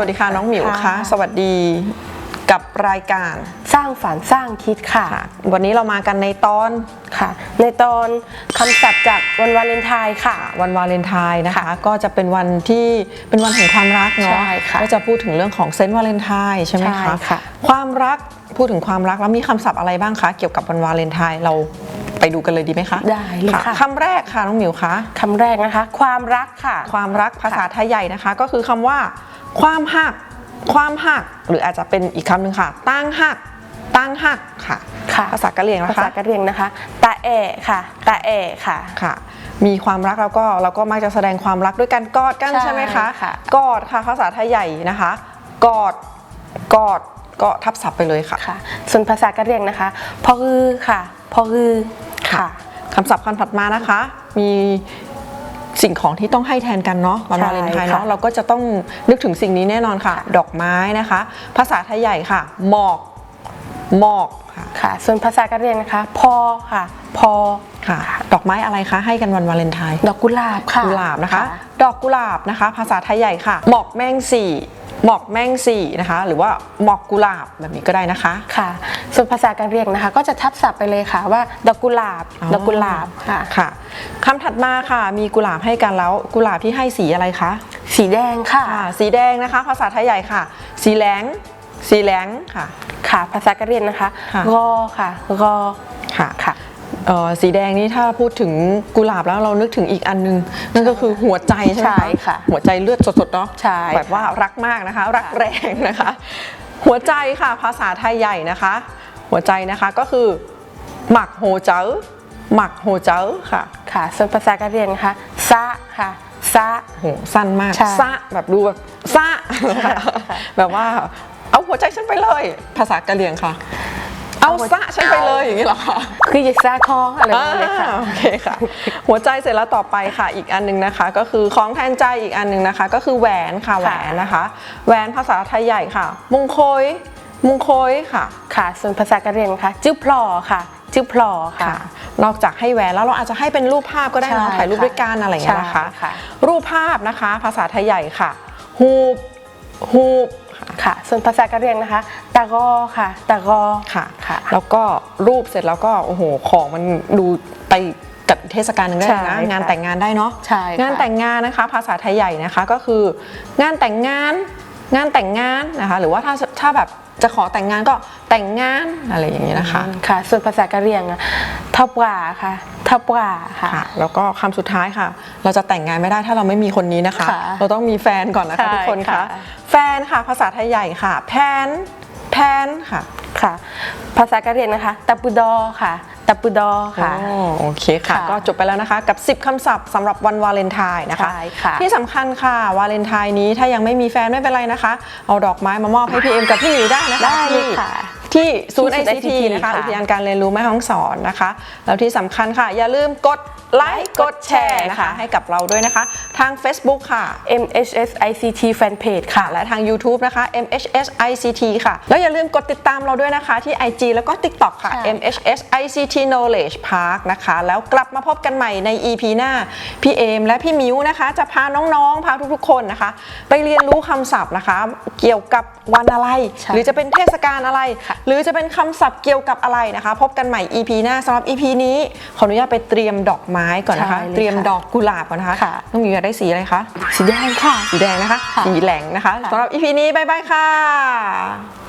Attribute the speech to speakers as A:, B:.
A: วัสดีค่ะน้องหมิวค่ะ
B: ค่ะ
A: สวัสดีกับรายการ
B: สร้างฝันสร้างคิดค่ะ
A: ค่ะ วันนี้เรามากันในตอน
B: ค่ะ ในตอนคำศัพท์จากวันวาเลนไทน์ค่ะ
A: วันวาเลนไทน์นะคะ ก็จะเป็นวันที่เป็นวันแห่งความรักเนาะ
B: ใช่ค่ะ
A: ก็จะพูดถึงเรื่องของเซนต์วาเลนไทน์ใช่ไหม
B: ใช่
A: คะ
B: ค่ะ
A: ความรักพูดถึงความรักแล้วมีคำศัพท์อะไรบ้างคะเกี่ยวกับวันวาเลนไทน์เราไปดูกันเลยดีไหมคะ
B: ได้เลยค่ะ
A: คำแรกค่ะน้องหมิวคะ
B: คำแรกนะคะ ความรักค่ะ
A: ความรักภาษาไทยใหญ่นะคะ ก็คือคำว่า ความหัก ความหัก หรืออาจจะเป็นอีกคำหนึ่งค่ะ ตั้งหัก ตั้งหักค่ะ
B: ค่ะ
A: ภาษากะเหรี่ยง
B: ภา
A: นะ
B: ษา
A: คะ
B: กะเหรี่ยงนะคะ ตาแอะค่ะ ตาแอะค่ะ
A: ค่ะ มีความรักแล้วก็เราก็มักจะแสดงความรักด้วยการกอดกัน
B: ใช่
A: ใช่ไหมคะ
B: ค่ะ
A: กอดค่ะภาษาไทยใหญ่นะคะ กอด กอด ก็ทับศัพท์ไปเลยค่ะ
B: ค่ะ ส่วนภาษากะเหรี่ยงนะคะ พอคือค่ะ พอคือค่ะ
A: คำศัพท์คำถัดมานะคะ มี สิ่งของที่ต้องให้แทนกันเนาะวัน
B: ใช่
A: วาเลนไทน์เนาะ
B: ค่ะ
A: เราก็จะต้องนึกถึงสิ่งนี้แน่นอนค่ะ ดอกไม้นะคะ ภาษาไทยใหญ่ค่ะ หมอกหมอกค่ะ
B: ค่ะส่วนภาษากะเหรี่ยงนะคะ พอค่ะ พอ
A: ค่ะ ดอกไม้อะไรคะ ให้กันวันวาเลนไทน์
B: ดอกกุหลาบค่ะ
A: กุหลาบนะคะ ดอกกุหลาบนะคะ ภาษาไทยใหญ่ค่ะ หมอกแมงสี่หมอกแมงสี่นะคะ หรือว่าหมอกกุหลาบแบบนี้ก็ได้นะคะ
B: ค่ะ ส่วนภาษากะเหรี่ยงนะคะ ก็จะทับศัพท์ไปเลยค่ะว่า ดอกกุหลาบ
A: อ๋อ
B: ดอกกุหลาบค่ะ
A: ค่ะคำถัดมาค่ะ มีกุหลาบให้กันแล้วกุหลาบที่ให้สีอะไรคะ
B: สีแดงค่ะ
A: ค่ะสีแดงนะคะ ภาษาไทยใหญ่ค่ะ สีแหลง สีแหลงค่ะ
B: ค่ะ ภาษากะเหรี่ยงนะคะ
A: ค่ะ
B: รอค่ะรอ
A: ค่ะ
B: ค่ะ
A: เอ่อ สีแดงนี่ถ้าพูดถึงกุหลาบแล้วเรานึกถึงอีกอันนึง นั่นก็คือหัวใจใช่ไหม
B: ใช่ค่ะ
A: หัวใจเลือดสดๆเนาะ
B: ใช่
A: แบบว่ารักมากนะคะ รักแรงนะคะ หัวใจค่ะภาษาไทยใหญ่นะคะ หัวใจนะคะก็คือหมักโฮเจอหมักโฮเจอค่ะ
B: ค่ะส่วนภาษากะเหรี่ยงนะคะซะค่ะซะ
A: โหสั้นมาก
B: ใช่
A: ซะแบบดูแบบซะแบบว่าเอาหัวใจฉันไปเลย ภาษากะเหรี่ยงค่ะ เอาซะฉันไปเลยอย่างนี้เหรอคะ
B: คืออย่าซะคออะไรประมาณนี้ค่ะ
A: อ่าโอเคค่ะ หัวใจเสร็จแล้วต่อไปค่ะ อีกอันหนึงนะคะ ก็คือของแทนใจอีกอันหนึงนะคะ ก็คือแหวนค่ะแหวนนะคะ แหวนภาษาไทยใหญ่ค่ะมุงโคยมุงโคยค่ะ
B: ค่ะ ส่วนภาษากะเหรี่ยงนะคะจิ้วพลอค่ะจิ้วพลอค่ะ
A: ค่ะ นอกจากให้แหวนแล้วเราอาจจะให้เป็นรูปภาพก็ได้เนอะ
B: ใช่
A: ถ่ายรูป
B: ค่ะ
A: ด้วยกันอะไรอย่างเงี้ยนะคะ
B: ใช่ค่ะ
A: รูปภาพนะคะ ภาษาไทยใหญ่ค่ะฮูบฮูบ ค่ะ
B: ค่ะ ส่วนภาษากะเหรี่ยงนะคะตะกอค่ะตะกอ
A: ค่ะ
B: ค่ะ
A: แล้วก็รูปเสร็จแล้วก็โอ้โหของมันดูไปกับเทศกาลหนึงได้เลยนะ
B: ใช่ค่ะ
A: งานแต่งงานได้เนาะ
B: ใช่ค่ะ
A: งานแต่งงานนะคะ ภาษาไทยใหญ่นะคะก็คือ งานแต่งงานงานแต่งงานนะคะ หรือว่าถ้าถ้าแบบ จะขอแต่งงานก็แต่งงานอะไรอย่างนี้นะคะ
B: ค่ะ ส่วนภาษากะเหรี่ยงอะทับว่าค่ะทับว่าค่ะ
A: ค่ะ แล้วก็คำสุดท้ายค่ะ เราจะแต่งงานไม่ได้ถ้าเราไม่มีคนนี้นะคะ
B: ค่ะ
A: เราต้องมีแฟนก่อนนะคะ
B: ใช่
A: ทุกคนค่ะ
B: ค่ะ
A: แฟนค่ะภาษาไทยใหญ่ค่ะ แพนแพนค่ะ
B: ค่ะ ภาษากะเหรี่ยงนะคะตะปุดอค่ะ ตะปุดอค่ะ
A: อ๋อโอเคค่ะ
B: ค่ะ
A: ก็จบไปแล้วนะคะ กับ 10คำศัพท์สำหรับวันวาเลนไทน์นะคะ
B: ใช่ค่ะ
A: ที่สำคัญค่ะ วาเลนไทน์นี้ถ้ายังไม่มีแฟนไม่เป็นไรนะคะ เอาดอกไม้มามอบให้พี่เอ็มกับพี่หมิวได้นะคะ
B: ได้เลย
A: ที่
B: ค่ะ
A: ที่ศูนย์
B: ที่
A: ไอ
B: ศูนย์
A: ซีที
B: ICT
A: นะคะ
B: ค่ะ
A: อุทยานการเรียนรู้แม่ฮ่องสอนนะคะ แล้วที่สำคัญค่ะ อย่าลืมกดไลค์กดแชร์นะคะ ให้กับเราด้วยนะคะ ทาง Facebook ค่ะ
B: MHS ICT Fanpage
A: ค่ะ
B: ค่ะ
A: และทาง YouTube นะคะ MHS ICT ค่ะ แล้วอย่าลืมกดติดตามเราด้วยนะคะ ที่ IG แล้วก็ TikTok ค่ะ
B: ใช่
A: MHS ICT Knowledge Park นะคะ แล้วกลับมาพบกันใหม่ใน EP หน้า พี่เอมและพี่มิวนะคะ จะพาน้องๆ พาทุกๆ คนนะคะ ไปเรียนรู้คำศัพท์นะคะ เกี่ยวกับวันอะไร
B: ใช่
A: หรือจะเป็นเทศกาลอะไร
B: ค่ะ
A: หรือจะเป็นคำศัพท์เกี่ยวกับอะไรนะคะ พบกันใหม่ EP หน้าสำหรับ EP นี้ขออนุญาตไปเตรียมดอกไม้ก่อนนะคะ
B: ใช่เลยค่ะ
A: เตรียมดอกกุหลาบก่อนนะคะ
B: ค่ะ
A: น้องมิวอยากได้สีอะไรคะ
B: สีแดงค่ะ
A: สีแดงนะคะ
B: ค่ะ
A: สีแหลงนะคะ
B: ค่ะ
A: สำหรับ EP นี้บ๊ายบายค่ะ